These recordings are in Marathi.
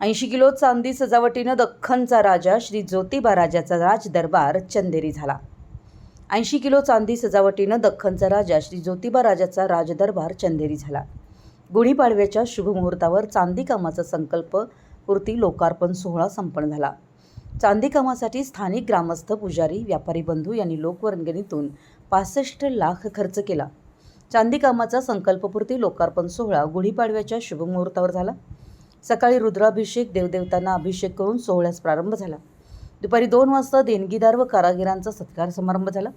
ऐंशी किलो चांदी सजावटीनं दख्खनचा राजा श्री ज्योतिबा राजाचा राज दरबार चंदेरी झाला. ऐंशी किलो चांदी सजावटीनं दख्खनचा राजा श्री ज्योतिबा राजाचा राजदरबार चंदेरी झाला. गुढीपाडव्याच्या शुभमुहूर्तावर चांदी कामाचा संकल्प पूर्ती लोकार्पण सोहळा संपन्न झाला. चांदी कामासाठी स्थानिक ग्रामस्थ पुजारी व्यापारी बंधू यांनी लोकवर्गणीतून पासष्ट लाख खर्च केला. चांदी कामाचा संकल्पपूर्ती लोकार्पण सोहळा गुढीपाडव्याच्या शुभमुहूर्तावर झाला. सकाळी रुद्राभिषेक देवदेवतांना अभिषेक करून सोहळ्यास प्रारंभ झाला. दुपारी दोन वाजता देणगीदार व कारागिरांचा सत्कार समारंभ झाला.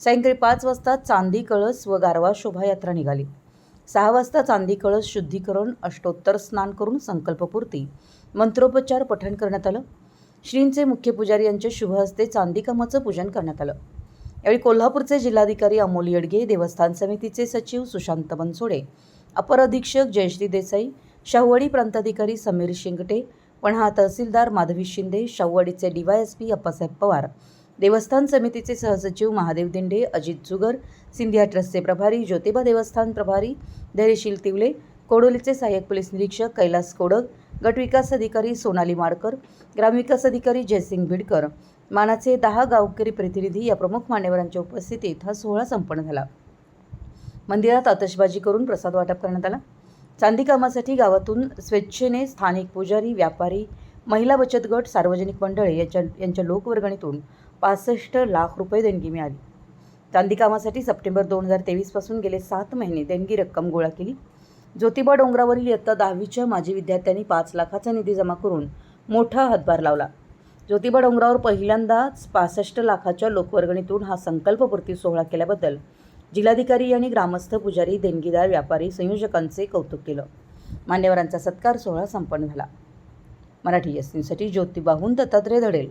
सायंकाळी पाच वाजता चांदी कळस व गारवा शोभायात्रा निघाली. सहा वाजता चांदी कळस शुद्धीकरण अष्टोत्तर स्नान करून संकल्पपूर्ती मंत्रोपचार पठण करण्यात आलं. श्रींचे मुख्य पुजारी यांच्या शुभ हस्ते चांदीकामाचं पूजन करण्यात आलं. यावेळी कोल्हापूरचे जिल्हाधिकारी अमोल येडगे देवस्थान समितीचे सचिव सुशांत बनसोडे अपर अधीक्षक जयश्री देसाई शाहूवाडी प्रांताधिकारी समीर शिंगटे पणहा तहसीलदार माधवी शिंदे शाहूवाडीचे डीवायएसपी अप्पासाहेब पवार देवस्थान समितीचे सहसचिव महादेव दिंडे अजित जुगर सिंधिया ट्रस्टचे प्रभारी ज्योतिबा देवस्थान प्रभारी धैर्यशील तिवले कोडोलीचे सहाय्यक पोलीस निरीक्षक कैलास कोडक गटविकास अधिकारी सोनाली माडकर ग्रामविकास अधिकारी जयसिंग भिडकर मानाचे दहा गावकरी प्रतिनिधी या प्रमुख मान्यवरांच्या उपस्थितीत हा सोहळा संपन्न झाला. मंदिरात आतषबाजी करून प्रसाद वाटप करण्यात आला. चांदी कामासाठी गावातून स्वेच्छेने स्थानिक पुजारी व्यापारी महिला बचत गट सार्वजनिक मंडळे यांच्या यांच्या लोकवर्गणीतून पासष्ट लाख रुपये देणगी मिळाली. चांदी कामासाठी सप्टेंबर दोन हजार तेवीसपासून गेले सात महिने देणगी रक्कम गोळा केली. ज्योतिबा डोंगरावरील इयत्ता दहावीच्या माजी विद्यार्थ्यांनी पाच लाखाचा निधी जमा करून मोठा हातभार लावला. ज्योतिबा डोंगरावर पहिल्यांदाच पासष्ट लाखाच्या लोकवर्गणीतून हा संकल्पपूर्ती सोहळा केल्याबद्दल जिल्हाधिकारी यांनी ग्रामस्थ पुजारी देणगीदार व्यापारी संयोजकांचे कौतुक केलं. मान्यवरांचा सत्कार सोहळा संपन्न झाला. मराठी एस न्यूजसाठी ज्योतिबाहून दत्तात्रय धडेल.